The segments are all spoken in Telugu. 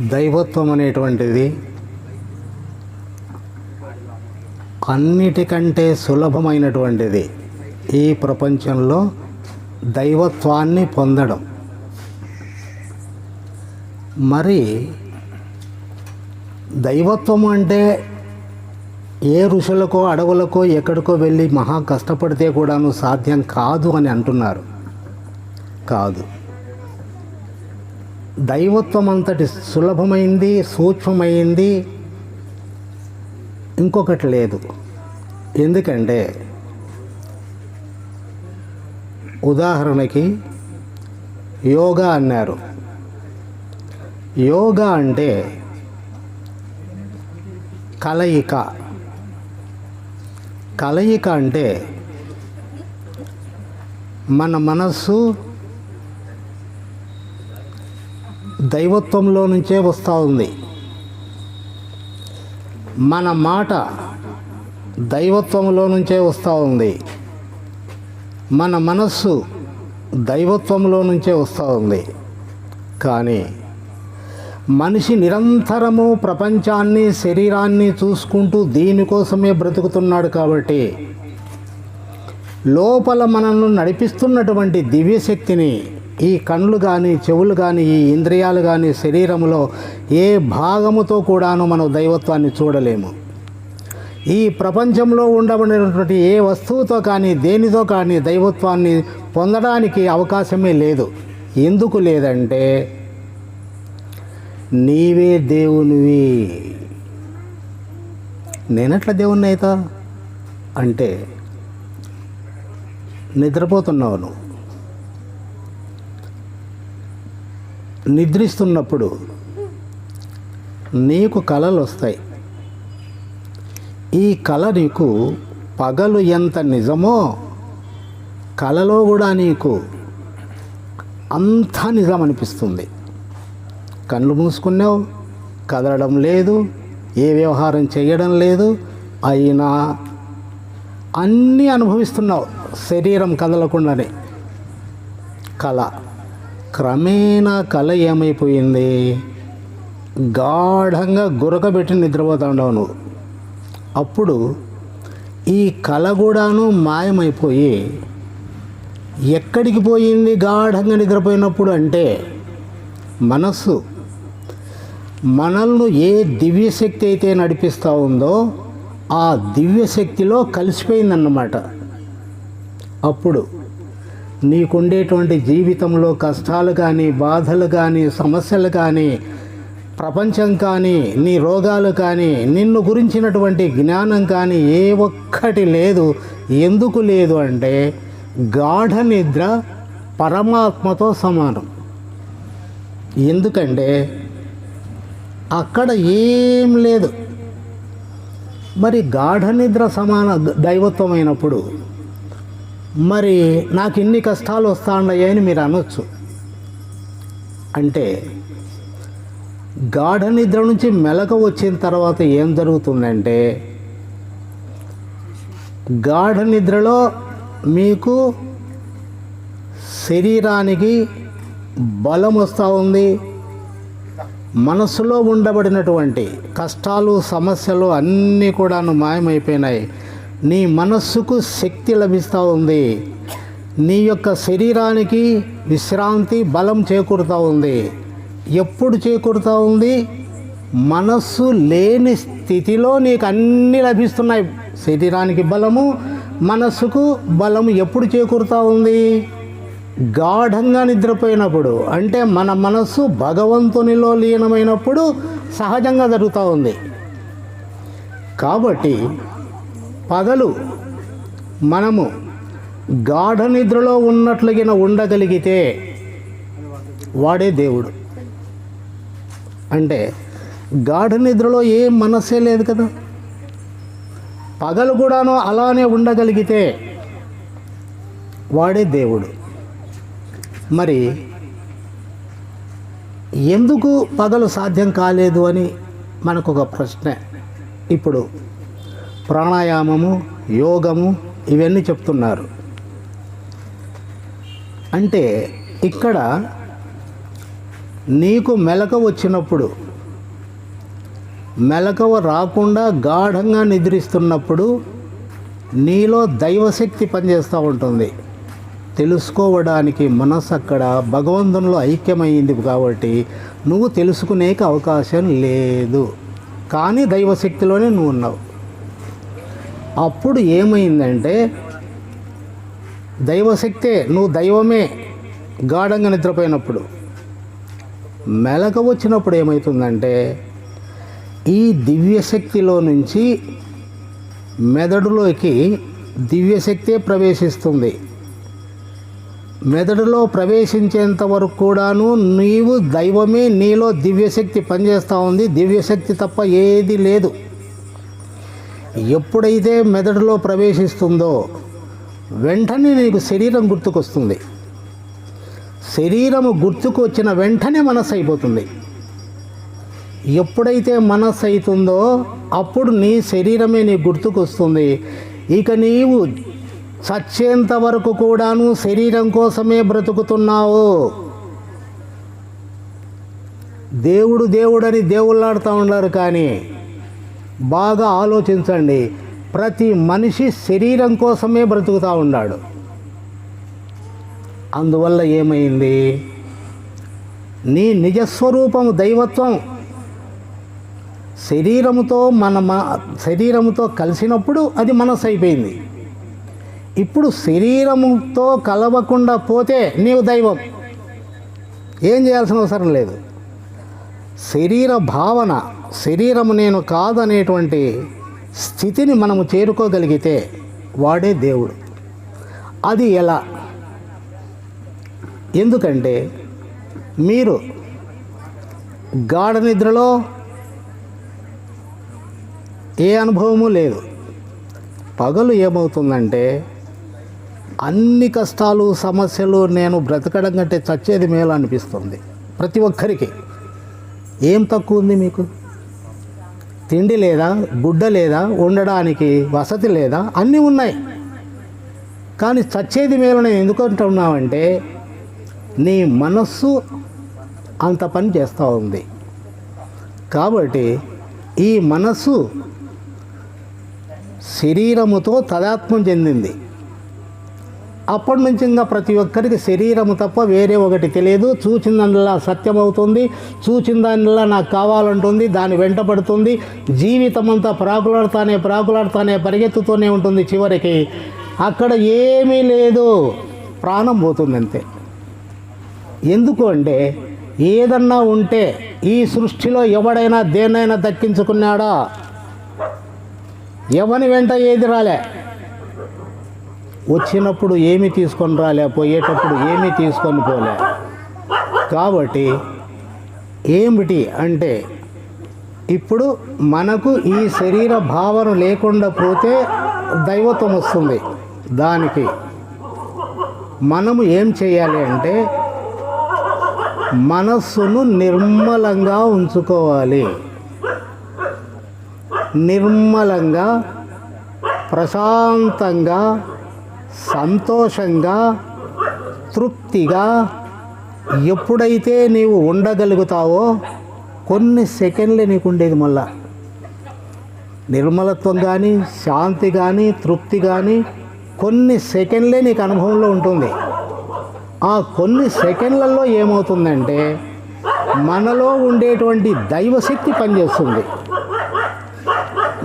దైవత్వం అనేటువంటిది అన్నిటికంటే సులభమైనటువంటిది ఈ ప్రపంచంలో దైవత్వాన్ని పొందడం. మరి దైవత్వం అంటే ఏ ఋషులకో అడవులకో ఎక్కడికో వెళ్ళి మహా కష్టపడితే కూడాను సాధ్యం కాదు అని అంటున్నారు. కాదు. దైవత్వం అంతటి సులభమైంది సూక్ష్మమైంది ఇంకొకటి లేదు. ఎందుకంటే ఉదాహరణకి యోగా అన్నారు. యోగా అంటే కలయిక. కలయిక అంటే మన మనస్సు దైవత్వంలో నుంచే వస్తూ ఉంది. మన మాట దైవత్వంలో నుంచే వస్తూ ఉంది. మన మనస్సు దైవత్వంలో నుంచే వస్తూ ఉంది. కానీ మనిషి నిరంతరము ప్రపంచాన్ని శరీరాన్ని చూసుకుంటూ దీనికోసమే బ్రతుకుతున్నాడు కాబట్టి లోపల మనల్ని నడిపిస్తున్నటువంటి దివ్యశక్తిని ఈ కళ్ళు కానీ చెవులు కానీ ఈ ఇంద్రియాలు కానీ శరీరంలో ఏ భాగముతో కూడాను మనం దైవత్వాన్ని చూడలేము. ఈ ప్రపంచంలో ఉండబడినటువంటి ఏ వస్తువుతో కానీ దేనితో కానీ దైవత్వాన్ని పొందడానికి అవకాశమే లేదు. ఎందుకు లేదంటే నీవే దేవునివి. నేనట్లా దేవుణ్ణి అవుతా అంటే నిద్రపోతున్నావు నువ్వు. నిద్రిస్తున్నప్పుడు నీకు కళలు వస్తాయి. ఈ కళ నీకు పగలు ఎంత నిజమో కళలో కూడా నీకు అంతా నిజం అనిపిస్తుంది. కళ్ళు మూసుకున్నావు కదలడం లేదు ఏ వ్యవహారం చేయడం లేదు అయినా అన్నీ అనుభవిస్తున్నావు. శరీరం కదలకుండానే. కళ క్రమేణా కళ ఏమైపోయింది గాఢంగా గురకబెట్టి నిద్రపోతా నువ్వు అప్పుడు ఈ కళ కూడాను మాయమైపోయి ఎక్కడికి పోయింది గాఢంగా నిద్రపోయినప్పుడు అంటే మనస్సు మనల్ని ఏ దివ్యశక్తి అయితే నడిపిస్తూ ఉందో ఆ దివ్యశక్తిలో కలిసిపోయిందన్నమాట. అప్పుడు నీకుండేటువంటి జీవితంలో కష్టాలు కానీ బాధలు కానీ సమస్యలు కానీ ప్రపంచం కానీ నీ రోగాలు కానీ నిన్ను గురించినటువంటి జ్ఞానం కానీ ఏ ఒక్కటి లేదు. ఎందుకు లేదు అంటే గాఢ నిద్ర పరమాత్మతో సమానం. ఎందుకంటే అక్కడ ఏం లేదు. మరి గాఢ నిద్ర సమాన దైవత్వమైనప్పుడు మరి నాకు ఇన్ని కష్టాలు వస్తా మీరు అనొచ్చు. అంటే గాఢ నిద్ర నుంచి మెలక వచ్చిన తర్వాత ఏం జరుగుతుందంటే గాఢ నిద్రలో మీకు శరీరానికి బలం వస్తూ ఉంది. మనసులో ఉండబడినటువంటి కష్టాలు సమస్యలు అన్నీ కూడాను మాయమైపోయినాయి. నీ మనస్సుకు శక్తి లభిస్తూ ఉంది. నీ యొక్క శరీరానికి విశ్రాంతి బలం చేకూరుతూ ఉంది. ఎప్పుడు చేకూరుతూ ఉంది? మనస్సు లేని స్థితిలో నీకు అన్నీ లభిస్తున్నాయి. శరీరానికి బలము మనస్సుకు బలము ఎప్పుడు చేకూరుతూ ఉంది? గాఢంగా నిద్రపోయినప్పుడు అంటే మన మనస్సు భగవంతునిలో లీనమైనప్పుడు సహజంగా జరుగుతూ ఉంది. కాబట్టి పగలు మనము గాఢ నిద్రలో ఉన్నట్లుగిన ఉండగలిగితే వాడే దేవుడు. అంటే గాఢ నిద్రలో ఏం మనస్సే లేదు కదా. పగలు కూడాను అలానే ఉండగలిగితే వాడే దేవుడు. మరి ఎందుకు పగలు సాధ్యం కాలేదు అని మనకు ఒక ప్రశ్న. ఇప్పుడు ప్రాణాయామము యోగము ఇవన్నీ చెప్తున్నారు. అంటే ఇక్కడ నీకు మెలక వచ్చినప్పుడు మెలకువ రాకుండా గాఢంగా నిద్రిస్తున్నప్పుడు నీలో దైవశక్తి పనిచేస్తూ ఉంటుంది. తెలుసుకోవడానికి మనసు అక్కడ భగవంతునిలో ఐక్యమైంది కాబట్టి నువ్వు తెలుసుకునేకి అవకాశం లేదు. కానీ దైవశక్తిలోనే నువ్వు ఉన్నావు. అప్పుడు ఏమైందంటే దైవశక్తే నువ్వు దైవమే గాఢంగా నిద్రపోయినప్పుడు. మెలక వచ్చినప్పుడు ఏమవుతుందంటే ఈ దివ్యశక్తిలో నుంచి మెదడులోకి దివ్యశక్తే ప్రవేశిస్తుంది. మెదడులో ప్రవేశించేంత వరకు కూడాను నీవు దైవమే నీలో దివ్యశక్తి పనిచేస్తూ ఉంది. దివ్యశక్తి తప్ప ఏది లేదు. ఎప్పుడైతే మెదడులో ప్రవేశిస్తుందో వెంటనే నీకు శరీరం గుర్తుకొస్తుంది. శరీరము గుర్తుకు వచ్చిన వెంటనే మనస్సు అయిపోతుంది ఎప్పుడైతే మనస్సు అవుతుందో అప్పుడు నీ శరీరమే నీ గుర్తుకొస్తుంది. ఇక నీవు చచ్చేంత వరకు కూడాను శరీరం కోసమే బ్రతుకుతున్నావు. దేవుడు దేవుడని దేవుళ్ళాడుతూ ఉన్నారు కానీ బాగా ఆలోచించండి. ప్రతి మనిషి శరీరం కోసమే బ్రతుకుతూ ఉన్నాడు. అందువల్ల ఏమైంది? నీ నిజస్వరూపము దైవత్వం. శరీరముతో మన శరీరముతో కలిసినప్పుడు అది మనసు అయిపోయింది ఇప్పుడు శరీరముతో కలవకుండా పోతే నీవు దైవం. ఏం చేయాల్సిన అవసరం లేదు. శరీర భావన శరీరము నేను కాదనేటువంటి స్థితిని మనము చేరుకోగలిగితే వాడే దేవుడు. అది ఎలా? ఎందుకంటే మీరు గాఢ నిద్రలో ఏ అనుభవము లేదు. పగలు ఏమవుతుందంటే అన్ని కష్టాలు సమస్యలు నేను బ్రతకడం కంటే చచ్చేది మేలు అనిపిస్తుంది ప్రతి ఒక్కరికి. ఏం తక్కువ ఉంది మీకు? తిండి లేదా గుడ్డ లేదా ఉండడానికి వసతి లేదా అన్నీ ఉన్నాయి. కానీ చచ్చేది మేలు నేను ఎందుకు అంటున్నామంటే నీ మనస్సు అంత పని చేస్తూ ఉంది. కాబట్టి ఈ మనస్సు శరీరముతో తదాత్మం చెందింది. అప్పటి నుంచి ఇంకా ప్రతి ఒక్కరికి శరీరము తప్ప వేరే ఒకటి తెలియదు. చూచిన దానిలా సత్యం అవుతుంది చూచిన దానిలా నాకు కావాలంటుంది. దాని వెంటబడుతుంది జీవితం అంతా ప్రాకులాడుతానే ప్రాకులాడుతానే పరిగెత్తుతూనే ఉంటుంది చివరికి. అక్కడ ఏమీ లేదు. ప్రాణం పోతుంది అంతే ఎందుకు అంటే ఏదన్నా ఉంటే ఈ సృష్టిలో ఎవడైనా దేన్నైనా దక్కించుకున్నాడా? ఎవని వెంట ఏది రాలే? వచ్చినప్పుడు ఏమి తీసుకొని రాలే పోయేటప్పుడు ఏమీ తీసుకొని పోలే. కాబట్టి ఏమిటి అంటే ఇప్పుడు మనకు ఈ శరీర భావన లేకుండా పోతే దైవత్వం వస్తుంది దానికి. మనము ఏం చేయాలి అంటే మనస్సును నిర్మలంగా ఉంచుకోవాలి. నిర్మలంగా ప్రశాంతంగా సంతోషంగా తృప్తిగా ఎప్పుడైతే నీవు ఉండగలుగుతావో కొన్ని సెకండ్లే నీకు ఉండేది మళ్ళా. నిర్మలత్వం కానీ శాంతి కానీ తృప్తి కానీ కొన్ని సెకండ్లే నీకు అనుభవంలో ఉంటుంది. ఆ కొన్ని సెకండ్లలో ఏమవుతుందంటే మనలో ఉండేటువంటి దైవశక్తి పనిచేస్తుంది.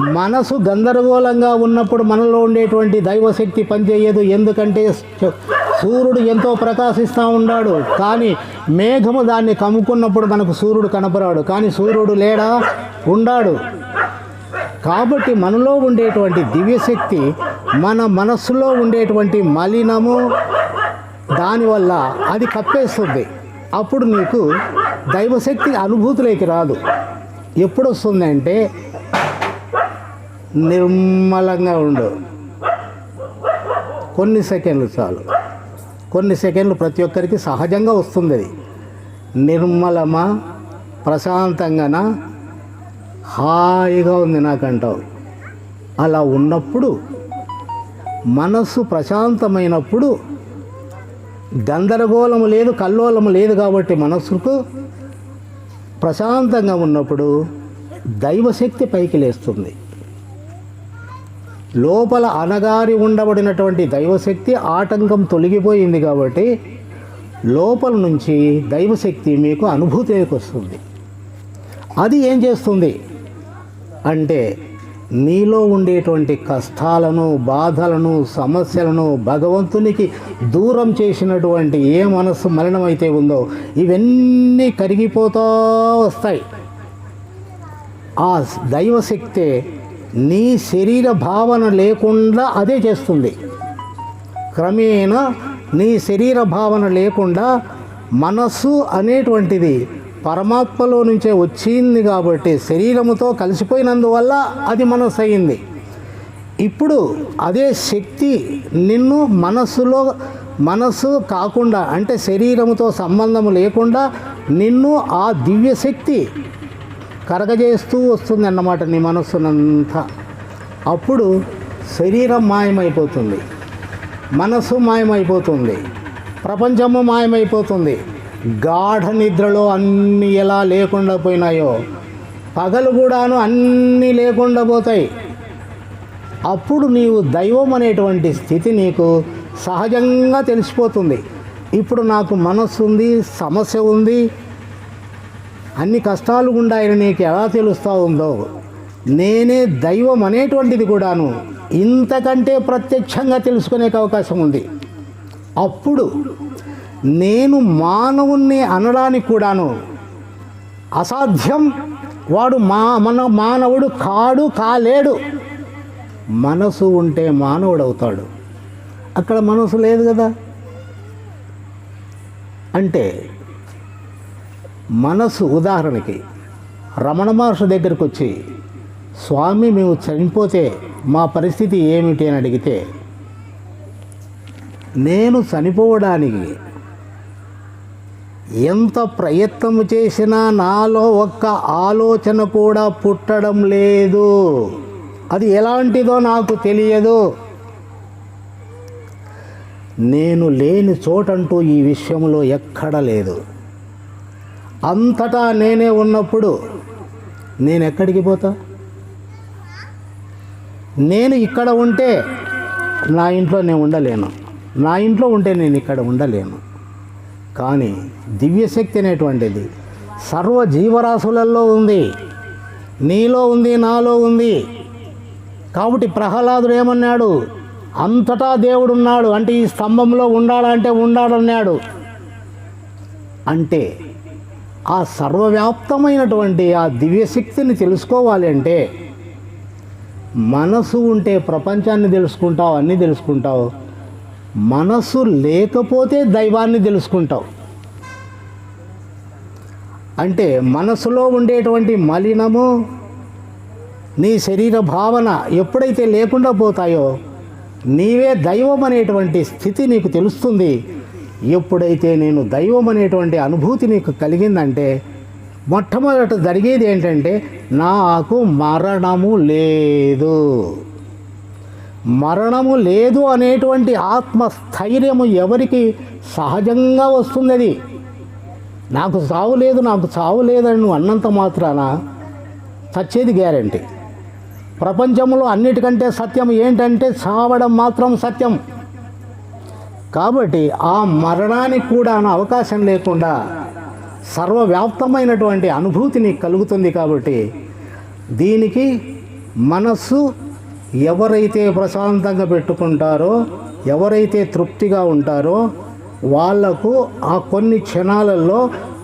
మనసు గందరగోళంగా ఉన్నప్పుడు మనలో ఉండేటువంటి దైవశక్తి పనిచేయదు. ఎందుకంటే సూర్యుడు ఎంతో ప్రకాశిస్తూ ఉన్నాడు కానీ మేఘము దాన్ని కమ్ముకున్నప్పుడు మనకు సూర్యుడు కనపరాడు. కానీ సూర్యుడు లేడా? ఉండాడు. కాబట్టి మనలో ఉండేటువంటి దివ్యశక్తి మన మనస్సులో ఉండేటువంటి మలినము దానివల్ల అది కప్పేస్తుంది. అప్పుడు నీకు దైవశక్తి అనుభూతిలోకి రాదు. ఎప్పుడు వస్తుందంటే నిర్మలంగా ఉండు. కొన్ని సెకండ్లు చాలు. కొన్ని సెకండ్లు ప్రతి ఒక్కరికి సహజంగా వస్తుంది అది నిర్మలమా ప్రశాంతంగానా? హాయిగా ఉంది నాకంటావు. అలా ఉన్నప్పుడు మనస్సు ప్రశాంతమైనప్పుడు గందరగోళము లేదు కల్లోలము లేదు కాబట్టి మనస్సుకు ప్రశాంతంగా ఉన్నప్పుడు దైవశక్తి పైకి లేస్తుంది. లోపల అనగారి ఉండబడినటువంటి దైవశక్తి ఆటంకం తొలగిపోయింది కాబట్టి లోపల నుంచి దైవశక్తి మీకు అనుభూతికి వస్తుంది. అది ఏం చేస్తుంది? అంటే నీలో ఉండేటువంటి కష్టాలను బాధలను సమస్యలను భగవంతునికి దూరం చేసినటువంటి ఏ మనస్సు మలినమైతే ఉందో ఇవన్నీ కరిగిపోతూ వస్తాయి. ఆ దైవశక్తే నీ శరీర భావన లేకుండా అదే చేస్తుంది. క్రమేణా నీ శరీర భావన లేకుండా మనస్సు అనేటువంటిది పరమాత్మలో నుంచే వచ్చింది కాబట్టి శరీరముతో కలిసిపోయినందువల్ల అది మనస్సు అయింది ఇప్పుడు అదే శక్తి నిన్ను మనస్సులో మనస్సు కాకుండా అంటే శరీరముతో సంబంధం లేకుండా నిన్ను ఆ దివ్య శక్తి కరగజేస్తూ వస్తుంది అన్నమాట నీ మనస్సునంతా. అప్పుడు శరీరం మాయమైపోతుంది. మనస్సు మాయమైపోతుంది. ప్రపంచము మాయమైపోతుంది. గాఢ నిద్రలో అన్నీ ఎలా లేకుండా పోయినాయో పగలు కూడాను అన్నీ లేకుండా పోతాయి. అప్పుడు నీవు దైవం అనేటువంటి స్థితి నీకు సహజంగా తెలిసిపోతుంది. ఇప్పుడు నాకు మనస్సు ఉంది సమస్య ఉంది అన్ని కష్టాలు ఉండాయని నీకు ఎలా తెలుస్తూ ఉందో? నేనే దైవం అనేటువంటిది కూడాను ఇంతకంటే ప్రత్యక్షంగా తెలుసుకునే అవకాశం ఉంది. అప్పుడు నేను మానవుణ్ణి అనడానికి కూడాను అసాధ్యం. వాడు మా మన మానవుడు కాడు కాలేడు. మనసు ఉంటే మానవుడు అవుతాడు అక్కడ మనసు లేదు కదా? అంటే మనసు ఉదాహరణకి రమణ మహర్షి దగ్గరకు వచ్చి స్వామి మేము చనిపోతే మా పరిస్థితి ఏమిటి? అని అడిగితే నేను చనిపోవడానికి ఎంత ప్రయత్నం చేసినా నాలో ఒక్క ఆలోచన కూడా పుట్టడం లేదు. అది ఎలాంటిదో నాకు తెలియదు. నేను లేని చోటంటూ ఈ విషయంలో ఎక్కడ లేదు. అంతటా నేనే ఉన్నప్పుడు నేను ఎక్కడికి పోతా? నేను ఇక్కడ ఉంటే నా ఇంట్లో నేను ఉండలేను. నా ఇంట్లో ఉంటే నేను ఇక్కడ ఉండలేను. కానీ దివ్యశక్తి అనేటువంటిది సర్వ జీవరాశులలో ఉంది. నీలో ఉంది నాలో ఉంది. కాబట్టి ప్రహ్లాదుడు ఏమన్నాడు? అంతటా దేవుడు ఉన్నాడు అంటే ఈ స్తంభంలో ఉండాలంటే ఉండాడన్నాడు అంటే ఆ సర్వవ్యాప్తమైనటువంటి ఆ దివ్యశక్తిని తెలుసుకోవాలి అంటే మనసు ఉంటే ప్రపంచాన్ని తెలుసుకుంటావు అన్నీ తెలుసుకుంటావు. మనసు లేకపోతే దైవాన్ని తెలుసుకుంటావు. అంటే మనసులో ఉండేటువంటి మలినము నీ శరీర భావన ఎప్పుడైతే లేకుండా పోతాయో నీవే దైవం అనేటువంటి స్థితి నీకు తెలుస్తుంది. ఎప్పుడైతే నేను దైవం అనేటువంటి అనుభూతి నీకు కలిగిందంటే మొట్టమొదట జరిగేది ఏంటంటే నాకు మరణము లేదు. మరణము లేదు అనేటువంటి ఆత్మస్థైర్యము ఎవరికి సహజంగా వస్తుంది అది నాకు సావు లేదు నాకు సావు లేదని నువ్వు అన్నంత మాత్రాన చచ్చేది గ్యారంటీ. ప్రపంచంలో అన్నిటికంటే సత్యం ఏంటంటే చావడం మాత్రం సత్యం. కాబట్టి ఆ మరణానికి కూడా అవకాశం లేకుండా సర్వవ్యాప్తమైనటువంటి అనుభూతిని కలుగుతుంది కాబట్టి దీనికి మనస్సు ఎవరైతే ప్రశాంతంగా పెట్టుకుంటారో ఎవరైతే తృప్తిగా ఉంటారో వాళ్ళకు ఆ కొన్ని క్షణాలలో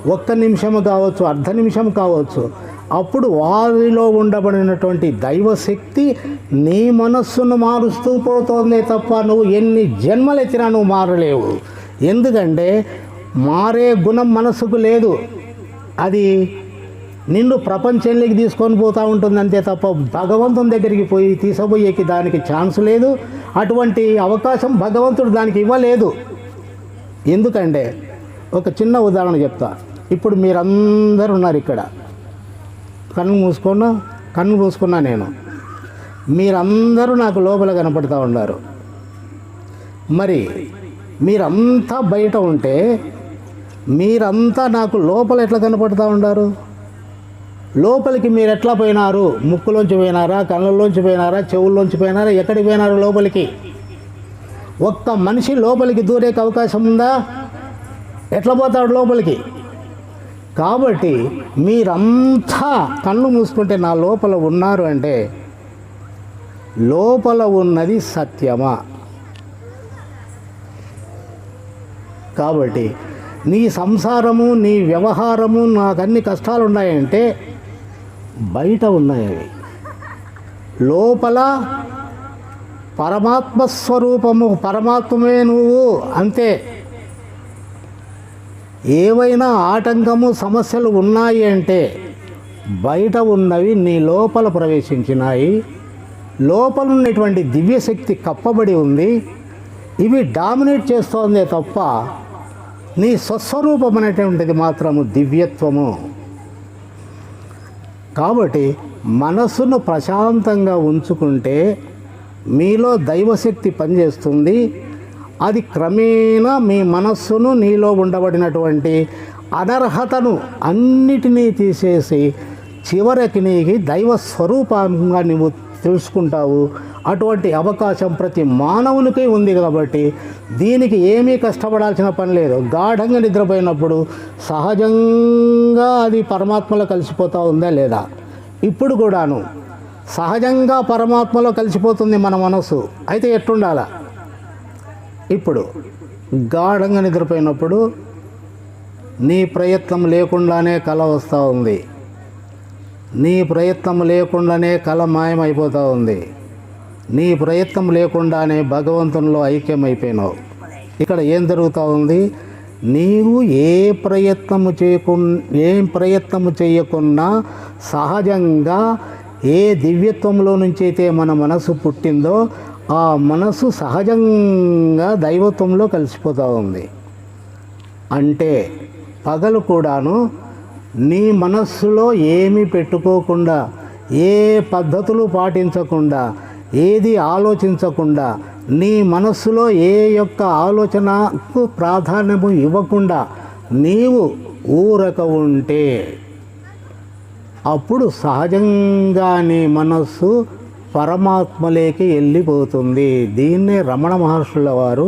ఒక్క నిమిషం కావచ్చు అర్ధ నిమిషం కావచ్చు. అప్పుడు వారిలో ఉండబడినటువంటి దైవశక్తి నీ మనస్సును మారుస్తూ పోతోందే తప్ప నువ్వు ఎన్ని జన్మలెత్తినా నువ్వు మారలేవు. ఎందుకంటే మారే గుణం మనస్సుకు లేదు. అది నిన్ను ప్రపంచంలోకి తీసుకొని పోతూ ఉంటుంది అంతే తప్ప భగవంతుని దగ్గరికి పోయి తీసుకుపోయేకి దానికి ఛాన్స్ లేదు. అటువంటి అవకాశం భగవంతుడు దానికి ఇవ్వలేదు. ఎందుకంటే ఒక చిన్న ఉదాహరణ చెప్తా. ఇప్పుడు మీరందరూ ఉన్నారు ఇక్కడ. కన్ను మూసుకున్నా కన్ను మూసుకున్నా నేను. మీరందరూ నాకు లోపల కనపడుతూ ఉన్నారు. మరి మీరంతా బయట ఉంటే మీరంతా నాకు లోపల ఎట్లా కనపడుతూ ఉన్నారు? లోపలికి మీరు ఎట్లా పోయినారు? ముక్కులోంచి పోయినారా? కళ్ళల్లోంచి పోయినారా? చెవుల్లోంచి పోయినారా? ఎక్కడికి పోయినారు లోపలికి? ఒక్క మనిషి లోపలికి దూరేకి అవకాశం ఉందా? ఎట్లా పోతాడు లోపలికి? కాబట్టి మీరంతా కళ్ళు మూసుకుంటే నా లోపల ఉన్నారు అంటే లోపల ఉన్నది సత్యమా? కాబట్టి నీ సంసారము నీ వ్యవహారము నాకు అన్ని కష్టాలు ఉన్నాయంటే బయట ఉన్నాయి లోపల పరమాత్మ స్వరూపము పరమాత్మే నువ్వు అంతే. ఏవైనా ఆటంకము సమస్యలు ఉన్నాయి అంటే బయట ఉన్నవి నీ లోపల ప్రవేశించినాయి. లోపల ఉన్నటువంటి దివ్యశక్తి కప్పబడి ఉంది. ఇవి డామినేట్ చేస్తోందే తప్ప నీ స్వస్వరూపం అనేటువంటిది మాత్రము దివ్యత్వము. కాబట్టి మనస్సును ప్రశాంతంగా ఉంచుకుంటే మీలో దైవశక్తి పనిచేస్తుంది. అది క్రమేణా మీ మనస్సును నీలో ఉండబడినటువంటి అనర్హతను అన్నిటినీ తీసేసి చివరికి నీకు దైవ స్వరూపంగా నువ్వు తెలుసుకుంటావు. అటువంటి అవకాశం ప్రతి మానవునికి ఉంది కాబట్టి దీనికి ఏమీ కష్టపడాల్సిన పని లేదు. గాఢంగా నిద్రపోయినప్పుడు సహజంగా అది పరమాత్మలో కలిసిపోతూ ఉందా లేదా? ఇప్పుడు కూడాను సహజంగా పరమాత్మలో కలిసిపోతుంది మన మనసు అయితే ఎట్టుండాలా? ఇప్పుడు గాఢంగా నిద్రపోయినప్పుడు నీ ప్రయత్నం లేకుండానే కళ వస్తూ ఉంది. నీ ప్రయత్నం లేకుండానే కళ మాయమైపోతూ ఉంది. నీ ప్రయత్నం లేకుండానే భగవంతునిలో ఐక్యమైపోయినావు. ఇక్కడ ఏం జరుగుతూ ఉంది? నీవు ఏ ప్రయత్నము చేయకు ఏం ప్రయత్నము చేయకున్నా సహజంగా ఏ దివ్యత్వంలో నుంచి అయితే మన మనసు పుట్టిందో ఆ మనసు సహజంగా దైవత్వంలో కలిసిపోతూ ఉంది. అంటే పగలు కూడాను నీ మనస్సులో ఏమి పెట్టుకోకుండా ఏ పద్ధతులు పాటించకుండా ఏది ఆలోచించకుండా నీ మనస్సులో ఏ యొక్క ఆలోచనకు ప్రాధాన్యము ఇవ్వకుండా నీవు ఊరక ఉంటే అప్పుడు సహజంగా నీ మనస్సు పరమాత్మలేకి వెళ్ళిపోతుంది. దీన్నే రమణ మహర్షుల వారు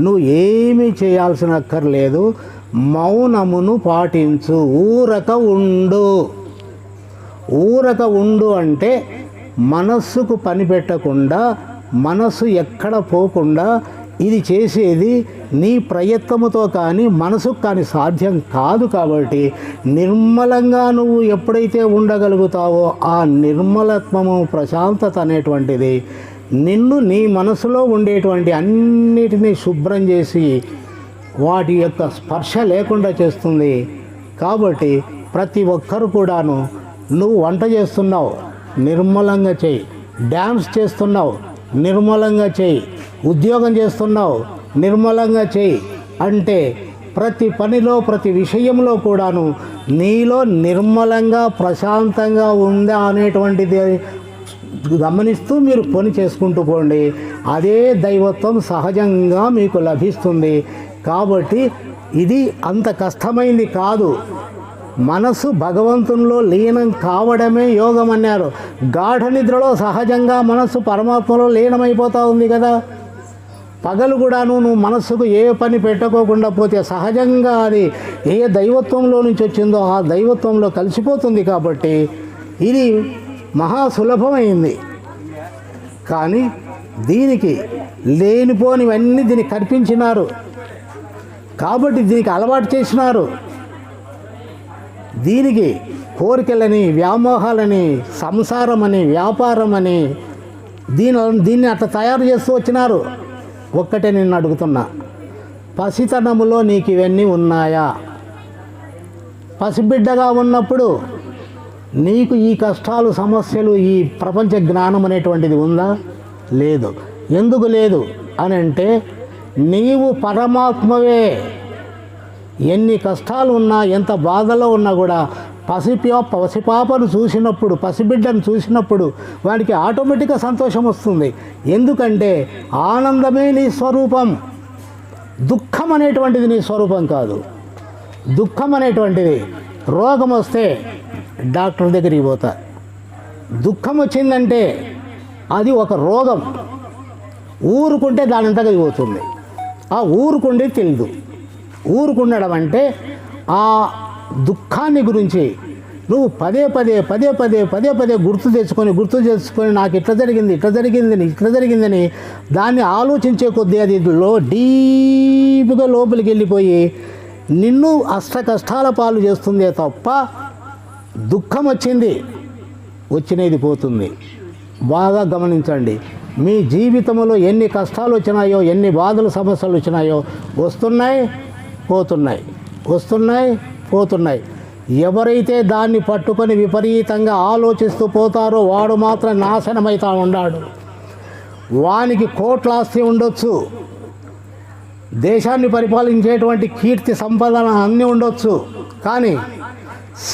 నువ్వు ఏమీ చేయాల్సిన అక్కర్లేదు మౌనమును పాటించు ఊరక ఉండు. ఊరక ఉండు అంటే మనస్సుకు పని పెట్టకుండా మనస్సు ఎక్కడ పోకుండా ఇది చేసేది నీ ప్రయత్నముతో కానీ మనసుకు కానీ సాధ్యం కాదు కాబట్టి నిర్మలంగా నువ్వు ఎప్పుడైతే ఉండగలుగుతావో ఆ నిర్మలత్వము ప్రశాంతత అనేటువంటిది నిన్ను నీ మనసులో ఉండేటువంటి అన్నిటినీ శుభ్రం చేసి వాటి యొక్క స్పర్శ లేకుండా చేస్తుంది. కాబట్టి ప్రతి ఒక్కరు కూడాను నువ్వు వంట చేస్తున్నావు నిర్మలంగా చేయి. డ్యాన్స్ చేస్తున్నావు నిర్మలంగా చేయి. ఉద్యోగం చేస్తున్నావు నిర్మలంగా చేయి. అంటే ప్రతి పనిలో ప్రతి విషయంలో కూడాను నీలో నిర్మలంగా ప్రశాంతంగా ఉందా అనేటువంటిది గమనిస్తూ మీరు పని చేసుకుంటూ పోండి. అదే దైవత్వం సహజంగా మీకు లభిస్తుంది. కాబట్టి ఇది అంత కష్టమైంది కాదు. మనసు భగవంతునిలో లీనం కావడమే యోగం అన్నారు. గాఢ నిద్రలో సహజంగా మనస్సు పరమాత్మలో లీనమైపోతూ ఉంది కదా. పగలు కూడాను నువ్వు మనస్సుకు ఏ పని పెట్టుకోకుండా పోతే సహజంగా అది ఏ దైవత్వంలో నుంచి వచ్చిందో ఆ దైవత్వంలో కలిసిపోతుంది కాబట్టి ఇది మహా సులభమైంది కానీ దీనికి లేనిపోనివన్నీ దీనికి కల్పించినారు. కాబట్టి దీనికి అలవాటు చేసినారు. దీనికి కోరికలని వ్యామోహాలని సంసారమని వ్యాపారమని దీని దీన్ని అట్లా తయారు చేస్తూ వచ్చినారు. ఒక్కటే నిన్ను అడుగుతున్నా. పసితనములో నీకు ఇవన్నీ ఉన్నాయా? పసిబిడ్డగా ఉన్నప్పుడు నీకు ఈ కష్టాలు సమస్యలు ఈ ప్రపంచ జ్ఞానం అనేటువంటిది ఉందా? లేదు. ఎందుకు లేదు అని అంటే నీవు పరమాత్మవే. ఎన్ని కష్టాలు ఉన్నా ఎంత బాధలో ఉన్నా కూడా పసిపా పసిపాపను చూసినప్పుడు పసిబిడ్డను చూసినప్పుడు వాడికి ఆటోమేటిక్గా సంతోషం వస్తుంది. ఎందుకంటే ఆనందమే నీ స్వరూపం. దుఃఖం అనేటువంటిది నీ స్వరూపం కాదు. దుఃఖం అనేటువంటిది రోగం వస్తే డాక్టర్ దగ్గరికి పోతా. దుఃఖం వచ్చిందంటే అది ఒక రోగం. ఊరుకుంటే దాని అంతగా పోతుంది. ఆ ఊరుకుండే తెలియదు ఊరుకుండడం అంటే ఆ దుఃఖాన్ని గురించి నువ్వు పదే పదే పదే పదే పదే పదే గుర్తు తెచ్చుకొని గుర్తు చేసుకొని నాకు ఇట్లా జరిగింది ఇట్లా జరిగిందని ఇట్లా జరిగిందని దాన్ని ఆలోచించే కొద్దీ అది లో డీప్గా లోపలికి వెళ్ళిపోయి నిన్ను అష్ట కష్టాల పాలు చేస్తుందే తప్ప దుఃఖం వచ్చింది వచ్చినది పోతుంది. బాగా గమనించండి. మీ జీవితంలో ఎన్ని కష్టాలు వచ్చినాయో ఎన్ని బాధలు సమస్యలు వచ్చినాయో వస్తున్నాయి పోతున్నాయి. వస్తున్నాయి పోతున్నాయి. ఎవరైతే దాన్ని పట్టుకొని విపరీతంగా ఆలోచిస్తూ పోతారో వాడు మాత్రం నాశనమైతా ఉన్నాడు. వానికి కోట్ల ఆస్తి ఉండొచ్చు. దేశాన్ని పరిపాలించేటువంటి కీర్తి సంపదన అన్నీ ఉండొచ్చు. కానీ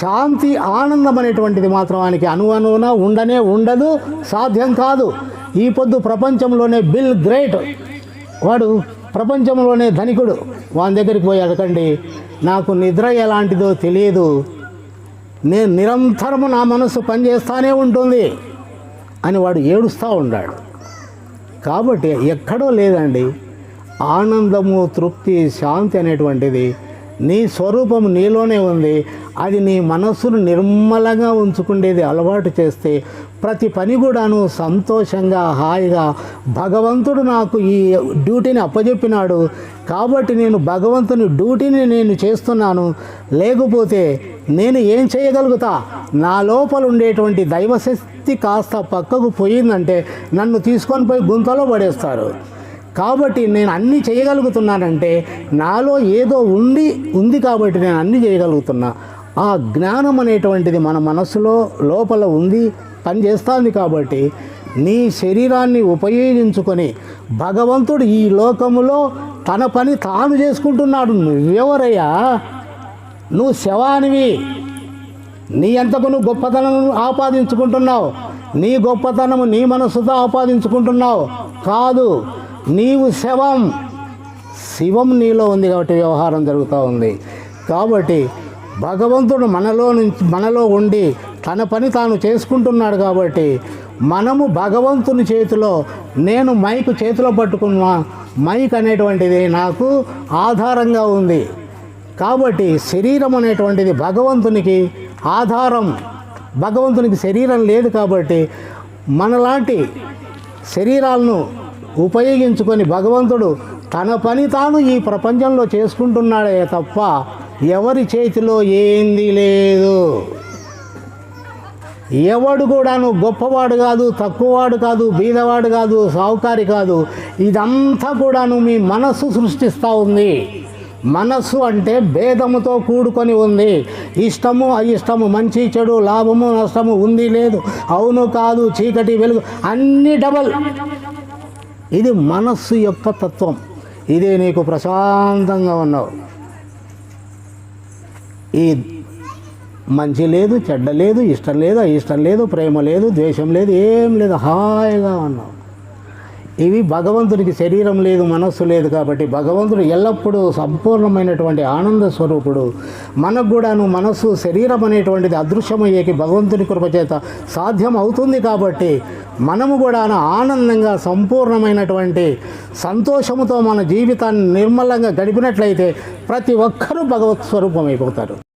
శాంతి ఆనందం అనేటువంటిది మాత్రం ఆయనకి అనువనువున ఉండనే ఉండదు సాధ్యం కాదు. ఈ పొద్దు ప్రపంచంలోనే బిల్ గ్రేట్. వాడు ప్రపంచంలోనే ధనికుడు. వాని దగ్గరికి పోయి అడగండి నాకు నిద్ర ఎలాంటిదో తెలియదు. నేను నిరంతరము నా మనసు పనిచేస్తానే ఉంటుంది అని వాడు ఏడుస్తూ ఉన్నాడు. కాబట్టి ఎక్కడో లేదండి. ఆనందము తృప్తి శాంతి అనేటువంటిది నీ స్వరూపం నీలోనే ఉంది. అది నీ మనస్సును నిర్మలంగా ఉంచుకునేది అలవాటు చేస్తే ప్రతి పని కూడాను సంతోషంగా హాయిగా భగవంతుడు నాకు ఈ డ్యూటీని అప్పజెప్పినాడు. కాబట్టి నేను భగవంతుని డ్యూటీని నేను చేస్తున్నాను. లేకపోతే నేను ఏం చేయగలుగుతా? నా లోపల ఉండేటువంటి దైవశక్తి కాస్త పక్కకు పోయిందంటే నన్ను తీసుకొని పోయి గుంతలో పడేస్తారు. కాబట్టి నేను అన్నీ చేయగలుగుతున్నానంటే నాలో ఏదో ఉండి ఉంది కాబట్టి నేను అన్నీ చేయగలుగుతున్నా. ఆ జ్ఞానం అనేటువంటిది మన మనసులో లోపల ఉంది. పనిచేస్తుంది కాబట్టి నీ శరీరాన్ని ఉపయోగించుకొని భగవంతుడు ఈ లోకములో తన పని తాను చేసుకుంటున్నాడు నువ్వెవరయ్యా? నువ్వు శవానివి. నీ అంతకు నువ్వు గొప్పతనం ఆపాదించుకుంటున్నావు. నీ గొప్పతనము నీ మనసుతో ఆపాదించుకుంటున్నావు. కాదు నీవు శవం. శివం నీలో ఉంది కాబట్టి వ్యవహారం జరుగుతూ ఉంది. కాబట్టి భగవంతుడు మనలో నుంచి మనలో ఉండి తన పని తాను చేసుకుంటున్నాడు కాబట్టి మనము భగవంతుని చేతిలో నేను మైక్ చేతిలో పట్టుకున్న మైక్ అనేటువంటిది నాకు ఆధారంగా ఉంది. కాబట్టి శరీరం అనేటువంటిది భగవంతునికి ఆధారం. భగవంతునికి శరీరం లేదు కాబట్టి మనలాంటి శరీరాలను ఉపయోగించుకొని భగవంతుడు తన పని తాను ఈ ప్రపంచంలో చేసుకుంటున్నాడే తప్ప ఎవరి చేతిలో ఏంది లేదు. ఎవడు కూడాను గొప్పవాడు కాదు తక్కువవాడు కాదు బీదవాడు కాదు సావుకారి కాదు. ఇదంతా కూడాను మీ మనస్సు సృష్టిస్తూ ఉంది. మనస్సు అంటే భేదముతో కూడుకొని ఉంది. ఇష్టము అయిష్టము మంచి చెడు లాభము నష్టము ఉంది లేదు అవును కాదు చీకటి వెలుగు అన్ని డబల్. ఇది మనస్సు యొక్క తత్వం. ఇదే నీకు ప్రశాంతంగా ఉన్నావు. ఈ మంచి లేదు చెడ్డ లేదు ఇష్టం లేదు అయిష్టం లేదు ప్రేమ లేదు ద్వేషం లేదు ఏం లేదు హాయిగా ఉన్నావు ఇవి భగవంతుడికి శరీరం లేదు మనస్సు లేదు కాబట్టి భగవంతుడు ఎల్లప్పుడూ సంపూర్ణమైనటువంటి ఆనంద స్వరూపుడు. మనకు కూడాను మనస్సు శరీరం అనేటువంటిది అదృశ్యమయ్యేకి భగవంతుని కృపచేత సాధ్యం అవుతుంది కాబట్టి మనము కూడా ఆనందంగా సంపూర్ణమైనటువంటి సంతోషముతో మన జీవితాన్ని నిర్మలంగా గడిపినట్లయితే ప్రతి ఒక్కరూ భగవత్ స్వరూపం అయిపోతారు